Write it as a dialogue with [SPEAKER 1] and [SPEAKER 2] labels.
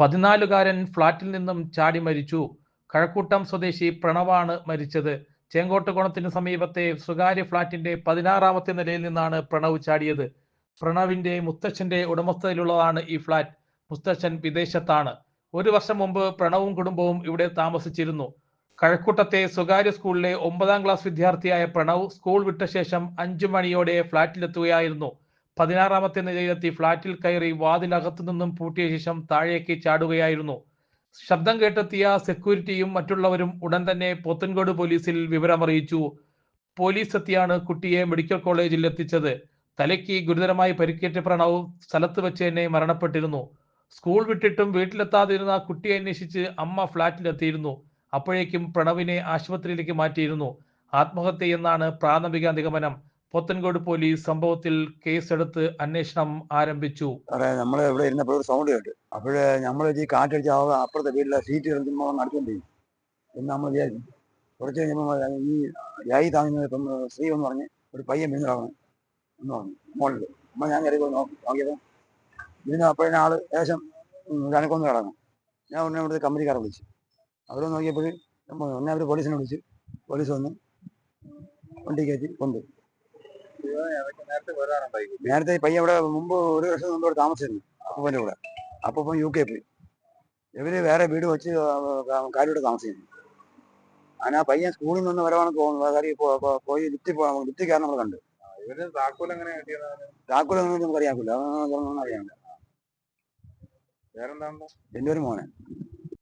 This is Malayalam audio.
[SPEAKER 1] പതിനാലുകാരൻ ഫ്ളാറ്റിൽ നിന്നും ചാടി മരിച്ചു. കഴക്കൂട്ടം സ്വദേശി പ്രണവാണ് മരിച്ചത്. ചേങ്കോട്ടുകോണത്തിന് സമീപത്തെ സ്വകാര്യ ഫ്ളാറ്റിന്റെ പതിനാറാമത്തെ നിലയിൽ നിന്നാണ് പ്രണവ് ചാടിയത്. പ്രണവിന്റെ മുത്തച്ഛന്റെ ഉടമസ്ഥതയിലുള്ളതാണ് ഈ ഫ്ളാറ്റ്. മുത്തച്ഛൻ വിദേശത്താണ്. ഒരു വർഷം മുമ്പ് പ്രണവും കുടുംബവും ഇവിടെ താമസിച്ചിരുന്നു. കഴക്കൂട്ടത്തെ സ്വകാര്യ സ്കൂളിലെ ഒമ്പതാം ക്ലാസ് വിദ്യാർത്ഥിയായ പ്രണവ് സ്കൂൾ വിട്ട ശേഷം അഞ്ചു മണിയോടെ ഫ്ളാറ്റിലെത്തുകയായിരുന്നു. പതിനാറാമത്തെ നിലയിലെത്തി ഫ്ളാറ്റിൽ കയറി വാതിലകത്തു നിന്നും പൂട്ടിയ ശേഷം താഴേക്ക് ചാടുകയായിരുന്നു. ശബ്ദം കേട്ടെത്തിയ സെക്യൂരിറ്റിയും മറ്റുള്ളവരും ഉടൻ തന്നെ പോത്തൻകോട് പോലീസിൽ വിവരമറിയിച്ചു. പോലീസ് എത്തിയാണ് കുട്ടിയെ മെഡിക്കൽ കോളേജിൽ എത്തിച്ചത്. തലയ്ക്ക് ഗുരുതരമായി പരിക്കേറ്റ പ്രണവ് സ്ഥലത്ത് വെച്ച് തന്നെ മരണപ്പെട്ടിരുന്നു. സ്കൂൾ വിട്ടിട്ടും വീട്ടിലെത്താതിരുന്ന കുട്ടിയെ അന്വേഷിച്ച് അമ്മ ഫ്ളാറ്റിലെത്തിയിരുന്നു. അപ്പോഴേക്കും പ്രണവിനെ ആശുപത്രിയിലേക്ക് മാറ്റിയിരുന്നു. ആത്മഹത്യ എന്നാണ് പ്രാഥമിക നിഗമനം. പോത്തൻകോട് പോലീസ് സംഭവത്തിൽ കേസെടുത്ത് അന്വേഷണം ആരംഭിച്ചു.
[SPEAKER 2] അതെ നമ്മൾ ഇവിടെ ഇരുന്നപ്പോൾ ഒരു സൗണ്ട് കേട്ടു. അപ്പോഴ് നമ്മൾ ഈ കാറ്റടിച്ച് അപ്പുറത്തെ വീട്ടിലെ സീറ്റ് കളിക്കുമ്പോൾ നടച്ചുകൊണ്ടിരിക്കും എന്ന് നമ്മൾ വിചാരിക്കും കുറച്ച് കഴിഞ്ഞപ്പോൾ ഈ യായി താങ്ങുന്നത് ഇപ്പം സ്ത്രീ എന്ന് പറഞ്ഞ് ഒരു പയ്യൻ വീണതാണ് എന്ന് പറഞ്ഞു. മുകളിൽ അമ്മ ഞാൻ കയറി പോയി നോക്കി. നോക്കിയപ്പോൾ അപ്പോഴേ ആൾ ഏകദേശം കണക്കൊന്ന് കിടന്നു. ഞാൻ ഉടനെ ഇവിടുത്തെ കമ്പനിക്കാരെ വിളിച്ചു. അവർ നോക്കിയപ്പോൾ ഉടനെ അവർ പോലീസിനെ വിളിച്ചു പോലീസ് വന്ന് വണ്ടി കയറ്റി കൊണ്ടു നേരത്തെ പയ്യ ഇവിടെ മുമ്പ് ഒരു വർഷം മുമ്പ് ഇവിടെ താമസിച്ചിരുന്നു അപ്പന്റെ കൂടെ. അപ്പൂപ്പൻ യു കെ പോയി. ഇവർ വേറെ വീട് വെച്ച് കാര്യോട് താമസിക്കുന്നു. അങ്ങനെ ആ പയ്യൻ സ്കൂളിൽ നിന്ന് വരവാണെന്ന് തോന്നുന്നു കാര്യം ഇപ്പൊ പോയി ലിഫ്റ്റ് ലിഫ്റ്റ് കയറാൻ നമ്മൾ കണ്ടു.
[SPEAKER 3] താക്കോൽ എങ്ങനെ
[SPEAKER 2] താക്കോൽ നമുക്ക് അറിയാമില്ല അതൊന്നും അറിയാമില്ല എന്റെ ഒരു മോനെ